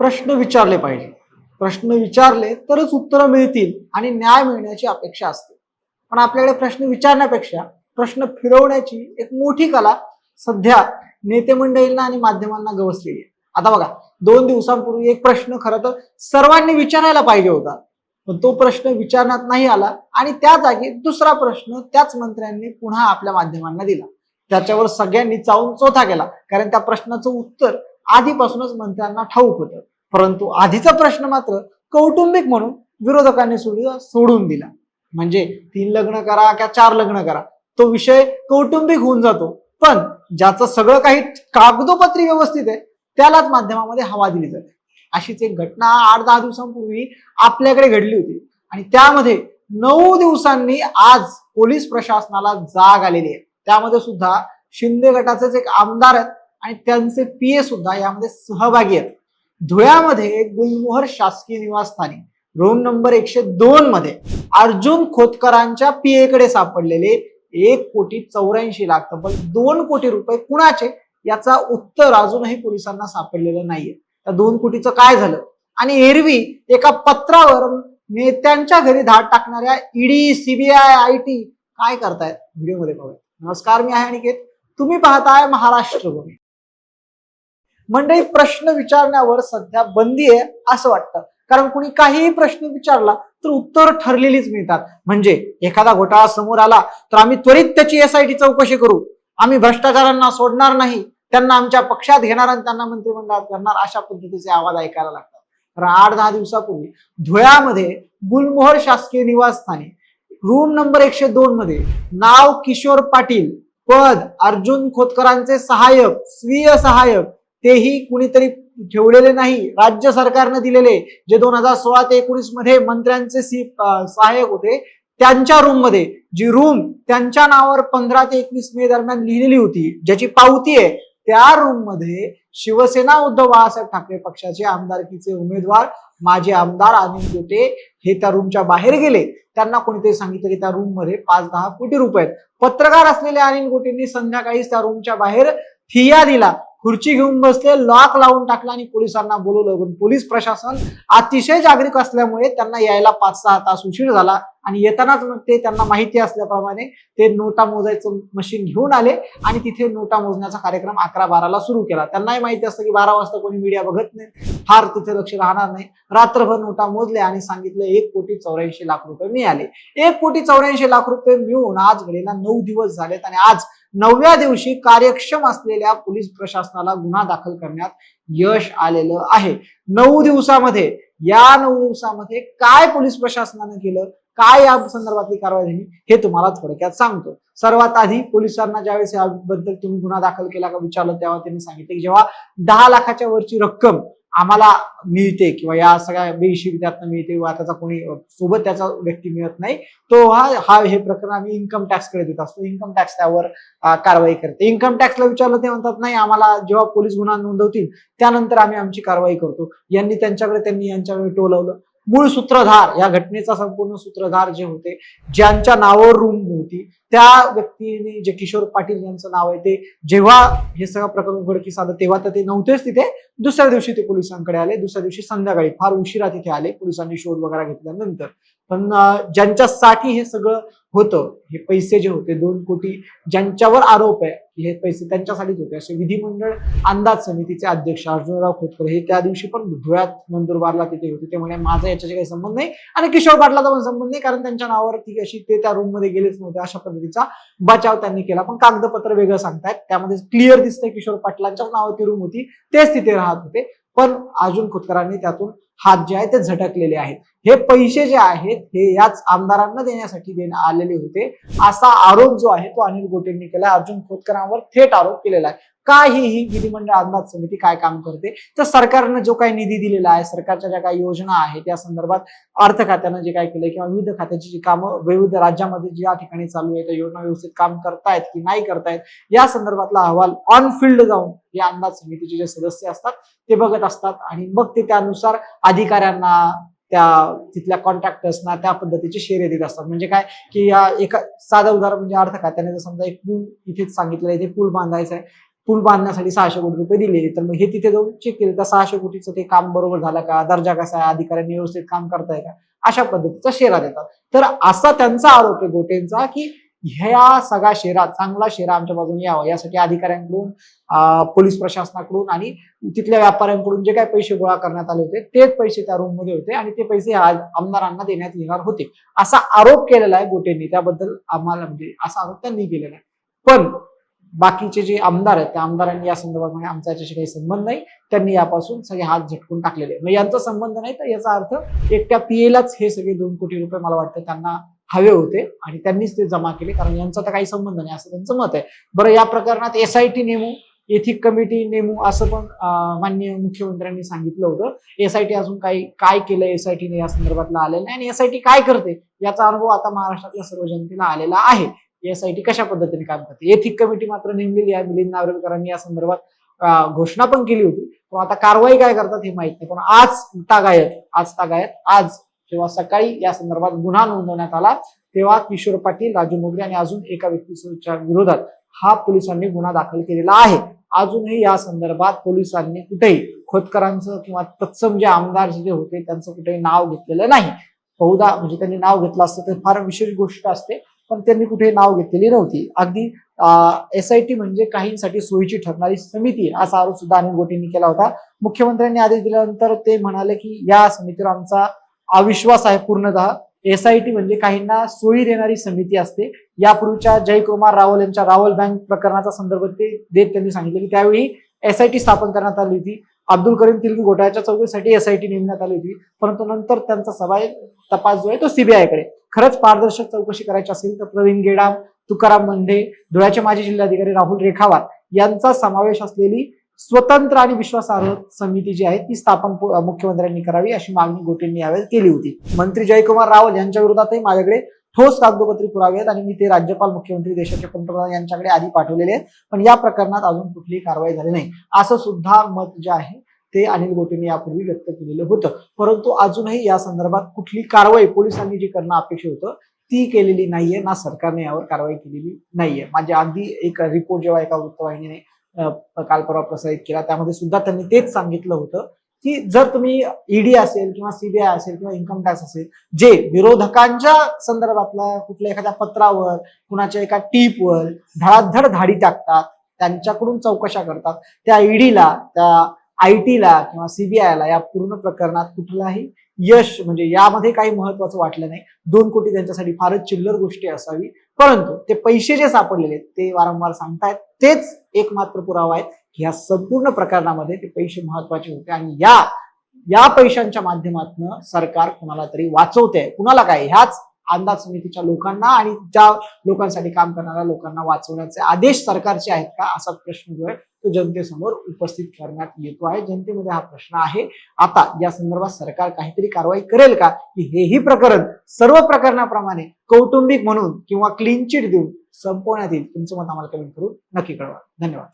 प्रश्न विचारले पाहिजे. प्रश्न विचारले तरच उत्तरं मिळतील आणि न्याय मिळण्याची अपेक्षा असते. पण आपल्याकडे प्रश्न विचारण्यापेक्षा प्रश्न फिरवण्याची एक मोठी कला सध्या नेते मंडळींना आणि माध्यमांना गवसलेली आहे. आता बघा दोन दिवसांपूर्वी एक प्रश्न खरं तर सर्वांनी विचारायला पाहिजे होता. पण तो प्रश्न विचारण्यात नाही आला आणि त्या जागी दुसरा प्रश्न त्याच मंत्र्यांनी पुन्हा आपल्या माध्यमांना दिला. त्याच्यावर सगळ्यांनी चावून चोथा केला. कारण त्या प्रश्नाचं उत्तर आधीपासूनच मंत्र्यांना ठाऊक होतं. परंतु आधीचा प्रश्न मात्र कौटुंबिक म्हणून विरोधकांनी सुद्धा सोडून दिला. म्हणजे तीन लग्न करा किंवा चार लग्न करा तो विषय कौटुंबिक होऊन जातो. पण ज्याचं सगळं काही कागदोपत्री व्यवस्थित आहे त्यालाच माध्यमामध्ये हवा दिली जाते. अशीच एक घटना आठ दहा दिवसांपूर्वी आपल्याकडे घडली होती. आणि त्यामध्ये नऊ दिवसांनी आज पोलीस प्रशासनाला जाग आलेली आहे. त्यामध्ये सुद्धा शिंदे गटाचेच एक आमदार आहेत आणि त्यांचे पीए सुद्धा यामध्ये सहभागी आहेत. धुळ्यामध्ये गुलमोहर शासकीय निवासस्थानी रूम नंबर एकशे दोन मध्ये अर्जुन खोतकरांच्या पीए कडे सापडलेले एक कोटी चौऱ्याऐंशी लाख तब्बल दोन कोटी रुपये कुणाचे? याचा उत्तर अजूनही पोलिसांना सापडलेलं नाहीये. त्या दोन कोटीचं काय झालं? आणि एरवी एका पत्रावर नेत्यांच्या घरी धाड टाकणाऱ्या ईडी सीबीआय आय टी काय करतायत? व्हिडिओमध्ये पाहूया नमस्कार मी आहे अनिकेत. तुम्ही पाहताय महाराष्ट्र भूमी. मंडळी प्रश्न विचारण्यावर सध्या बंदी आहे असं वाटतं. कारण कुणी काहीही प्रश्न विचारला तर उत्तर ठरलेलीच मिळतात. म्हणजे एखादा घोटाळा समोर आला तर आम्ही त्वरित त्याची एसआयटी चौकशी करू. आम्ही भ्रष्टाचारांना सोडणार नाही. त्यांना आमच्या पक्षात घेणार आणि त्यांना मंत्रिमंडळात करणार अशा पद्धतीचे आवाज ऐकायला लागतात. तर आठ दहा दिवसापूर्वी धुळ्यामध्ये गुलमोहर शासकीय निवासस्थानी रूम नंबर एकशे दोन मध्ये नाव किशोर पाटील पद अर्जुन खोतकरांचे सहाय्यक स्वीय सहाय्यक तेही कुणीतरी ठेवलेले नाही. राज्य सरकारने दिलेले जे दोन हजार सोळा ते एकोणीसमध्ये मंत्र्यांचे सहाय्यक होते त्यांच्या रूममध्ये जी रूम त्यांच्या नावावर पंधरा ते एकवीस मे दरम्यान लिहिलेली होती ज्याची पावती आहे त्या रूममध्ये शिवसेना उद्धव बाळासाहेब ठाकरे पक्षाचे आमदारकीचे उमेदवार माजी आमदार अनिल गोटे हे त्या रूमच्या बाहेर गेले. त्यांना कोणीतरी सांगितलं की त्या रूममध्ये पाच दहा कोटी रुपये पत्रकार असलेल्या अनिल गोटेंनी संध्याकाळीच त्या रूमच्या बाहेर ठिया दिला. खुर्ची घेऊन बसले लॉक लावून टाकला आणि पोलिसांना बोलवलं. पण पोलीस प्रशासन अतिशय जागरूक असल्यामुळे त्यांना यायला पाच सहा तास उशीर झाला आणि येतानाच मग ते त्यांना माहिती असल्याप्रमाणे ते नोटा मोजायचं मशीन घेऊन आले आणि तिथे नोटा मोजण्याचा कार्यक्रम अकरा बाराला सुरू केला. त्यांनाही माहिती असतं की बारा वाजता कोणी मीडिया बघत नाही फार तिथे लक्ष राहणार नाही. रात्रभर नोटा मोजले आणि सांगितलं एक कोटी चौऱ्याऐंशी लाख रुपये मिळाले. एक कोटी चौऱ्याऐंशी लाख रुपये मिळून आज घडीला नऊ दिवस झालेत आणि आज नवव्या दिवशी कार्यक्षम असलेल्या पोलीस प्रशासनाला गुन्हा दाखल करण्यात यश आलेलं आहे. नऊ दिवसामध्ये या नऊ दिवसामध्ये काय पोलीस प्रशासनानं केलं? काय या संदर्भातली कारवाई झाली? हे तुम्हाला थोडक्यात सांगतो. सर्वात आधी पोलिसांना ज्यावेळेस याबद्दल तुम्ही गुन्हा दाखल केला का विचारलं तेव्हा त्यांनी सांगितलं की जेव्हा दहा लाखाच्या वरची रक्कम आम्हाला मिळते किंवा या सगळ्या बेहिशेबी त्यातनं मिळते वा त्याचा कोणी सोबत त्याचा व्यक्ती मिळत नाही तो हा हा हे प्रकरण आम्ही इन्कम टॅक्सकडे देत असतो. इन्कम टॅक्स त्यावर कारवाई करते. इन्कम टॅक्सला विचारलं ते म्हणतात नाही आम्हाला जेव्हा पोलीस गुन्हा नोंदवतील त्यानंतर आम्ही आमची कारवाई करतो. यांनी त्यांच्याकडे त्यांनी यांच्याकडे टोलवलं. मूळ सूत्रधार या घटनेचा संपूर्ण सूत्रधार जे होते ज्यांच्या नावावर रूम होती त्या व्यक्तीने जे किशोर पाटील यांचं नाव आहे ते जेव्हा हे सगळं प्रकरण उघडकीस आलं तेव्हा तर ते नव्हतेच तिथे. दुसऱ्या दिवशी ते पोलिसांकडे आले दुसऱ्या दिवशी संध्याकाळी फार उशिरा तिथे आले पोलिसांनी शोध वगैरे घेतल्यानंतर. पण ज्यांच्यासाठी हे सगळं होतं हे पैसे जे होते दोन कोटी ज्यांच्यावर आरोप आहे की हे पैसे त्यांच्यासाठीच होते असे विधिमंडळ अंदाज समितीचे अध्यक्ष अर्जुनराव खोतकर हे त्या दिवशी पण धुळ्यात नंदुरबारला तिथे होते. ते म्हणे माझा याच्याशी काही संबंध नाही आणि किशोर पाटलाचा पण संबंध नाही कारण त्यांच्या नावावर ती अशी ते त्या रूममध्ये गेलेच नव्हते. अशा पद्धतीचा बचाव त्यांनी केला. पण कागदपत्र वेगळं सांगतायत. त्यामध्ये क्लिअर दिसतंय किशोर पाटलांच्याच नावावर ती रूम होती. तेच तिथे राहत होते. पण अर्जुन खोतकरांनी त्यातून हात जे आहे ते झटकलेले आहेत. हे पैसे जे आहेत हे याच आमदारांना देण्यासाठी देण्यात आलेले होते. असा आरोप जो आहे तो अनिल गोटेंनी केला. अर्जुन खोतकरांवर थेट आरोप केलेला आहे. काय ही ही विधिमंडळ अंदाज समिती काय काम करते तर सरकारनं जो काही निधी दिलेला आहे सरकारच्या ज्या काही योजना आहेत त्या संदर्भात अर्थ खात्यानं जे काय केलंय किंवा विविध खात्याची जी कामं विविध राज्यामध्ये ज्या ठिकाणी चालू आहे त्या योजना व्यवस्थित काम करतायत की नाही करतायत या संदर्भातला अहवाल ऑन फील्ड जाऊन या अंदाज समितीचे जे सदस्य असतात ते बघत असतात. आणि मग ते त्यानुसार अधिकाऱ्यांना त्या तिथल्या कॉन्ट्रॅक्टर्सना त्या पद्धतीचे शेरे देत असतात. म्हणजे काय की या एका साधं उदाहरण म्हणजे अर्थ काय? त्याने जर समजा एक पूल इथेच सांगितलं इथे पूल बांधायचा आहे पूल बांधण्यासाठी सहाशे कोटी रुपये दिले तर मग हे तिथे जाऊन चेक केले तर सहाशे कोटीचं ते काम बरोबर झालं का? दर्जा कसा आहे? अधिकाऱ्यांनी व्यवस्थित काम करताय का? अशा पद्धतीचा शेरा देतात. तर असा त्यांचा आरोप आहे गोटेंचा की ह्या सगळा शेरा चांगला शेरा आमच्या बाजूने यावा. यासाठी अधिकाऱ्यांकडून पोलीस प्रशासनाकडून आणि तिथल्या व्यापाऱ्यांकडून जे काही पैसे गोळा करण्यात आले होते तेच पैसे त्या रूममध्ये होते आणि ते पैसे आमदारांना देण्यात येणार होते. असा आरोप केलेला आहे गोटेंनी. त्याबद्दल आम्हाला म्हणजे असा आरोप त्यांनी केलेला आहे. पण बाकीचे जे आमदार आहेत त्या आमदारांनी या संदर्भात म्हणजे आमचा याच्याशी काही संबंध नाही. त्यांनी यापासून सगळे हात झटकून टाकलेले मग यांचा संबंध नाही तर याचा अर्थ एकट्या पीएलाच हे सगळे दोन कोटी रुपये मला वाटतं त्यांना हवे होते आणि त्यांनीच ते जमा केले. कारण यांचा तर काही संबंध नाही असं त्यांचं मत आहे. बरं या प्रकरणात एस आय टी नेमू एथिक कमिटी नेमू असं पण माननीय मुख्यमंत्र्यांनी सांगितलं होतं. एसआयटी अजून काही काय केलं एसआयटीने या संदर्भातला आलेलं नाही आणि एसआयटी काय करते? याचा अनुभव आता महाराष्ट्रातल्या सर्व जनतेला आलेला आहे. एसआयटी कशा पद्धतीने काम करते? एथिक कमिटी मात्र नेमलेली आहे. मिलिंद नागरकरांनी या संदर्भात घोषणा पण केली होती. पण आता कारवाई काय करतात हे माहीत नाही. पण आज तागायत आज तागायत आज जेव्हा सकाळी या संदर्भात गुन्हा नोंदवण्यात आला तेव्हा किशोर पाटील राजू मोगरे आणि अजून एका व्यक्तीच्या विरोधात हा पोलिसांनी गुन्हा दाखल केलेला आहे. अजूनही या संदर्भात पोलिसांनी कुठेही खोतकरांचं किंवा तत्सम जे आमदार जे होते त्यांचं कुठेही नाव घेतलेलं नाही. बहुधा म्हणजे त्यांनी नाव घेतलं असतं तर फार विशेष गोष्ट असते पण त्यांनी कुठे नाव घेतलेली नव्हती. अगदी एस आय टी म्हणजे काहींसाठी सोयीची ठरणारी समिती असा आरोप सुद्धा अनिल गोटेंनी केला होता. मुख्यमंत्र्यांनी आदेश दिल्यानंतर ते म्हणाले की या समितीवर आमचा अविश्वास आहे पूर्णतः एस आय टी म्हणजे काहींना सोयी देणारी समिती असते. यापूर्वीच्या जयकुमार रावल यांच्या रावल बँक प्रकरणाचा संदर्भ ते देत त्यांनी सांगितले की त्यावेळी एसआयटी स्थापन करण्यात आली होती. अब्दुल करीम तिलकी घोटाळ्याच्या चौकशीसाठी एसआयटी नेमण्यात आली होती. परंतु नंतर त्यांचा सभाय तपास जो आहे तो सीबीआयकडे खरंच पारदर्शक चौकशी करायची असेल तर प्रवीण गेडाम तुकाराम मंडे धुळ्याचे माजी जिल्हाधिकारी राहुल रेखावार यांचा समावेश असलेली स्वतंत्र आणि विश्वासार्ह समिती जी आहे ती स्थापन मुख्यमंत्र्यांनी करावी अशी मागणी गोटेंनी यावेळेस केली होती. मंत्री जयकुमार रावल यांच्या विरोधातही माझ्याकडे ठोस कागदोपत्री पुरावे आहेत आणि मी ते राज्यपाल मुख्यमंत्री देशाचे पंतप्रधान यांच्याकडे आधी पाठवलेले आहेत. पण या प्रकरणात अजून कुठलीही कारवाई झाली नाही. असं सुद्धा मत जे आहे ते अनिल गोटेंनी यापूर्वी व्यक्त केलेलं होतं. परंतु अजूनही या संदर्भात कुठली कारवाई पोलिसांनी जी करणं अपेक्षित होतं ती केलेली नाहीये. ना सरकारने यावर कारवाई केलेली नाहीये. माझ्या अगदी एक रिपोर्ट जेव्हा एका वृत्तवाहिनीने काल परवा प्रसारित केला. त्यामध्ये सुद्धा त्यांनी तेच सांगितलं होतं की जर तुम्ही ईडी असेल किंवा सीबीआय असेल किंवा इन्कम टॅक्स असेल जे विरोधकांच्या संदर्भातला कुठल्या एखाद्या पत्रावर कुणाच्या एका टीपवर धडाधड धाडी टाकतात त्यांच्याकडून चौकशा करतात त्या ईडीला त्या आय टीला किंवा सीबीआयला या पूर्ण प्रकरणात कुठलाही यश म्हणजे यामध्ये काही महत्वाचं वाटलं नाही. दोन कोटी त्यांच्यासाठी फारच चिल्लर गोष्टी असावी. परंतु ते पैसे जे सापडलेले आहेत ते वारंवार सांगतायत. तेच एकमात्र पुरावा आहे की ह्या संपूर्ण प्रकरणामध्ये ते पैसे महत्त्वाचे होते. आणि या या पैशांच्या माध्यमातून सरकार कुणाला तरी वाचवते कुणाला काय? ह्याच अंदाज समितीच्या लोकांना आणि त्या लोकांसाठी काम करणाऱ्या लोकांना वाचवण्याचे आदेश सरकारचे आहेत का? असा प्रश्न जो आहे तो जनतेसमोर उपस्थित करण्यात येतो आहे. जनतेमध्ये हा प्रश्न आहे. आता या संदर्भात सरकार काहीतरी कारवाई करेल का? की हेही प्रकरण सर्व प्रकरणाप्रमाणे कौटुंबिक म्हणून किंवा क्लीन चिट देऊन संपवण्यात येईल. तुमचं मत आम्हाला कमेंट करून नक्की कळवा. धन्यवाद.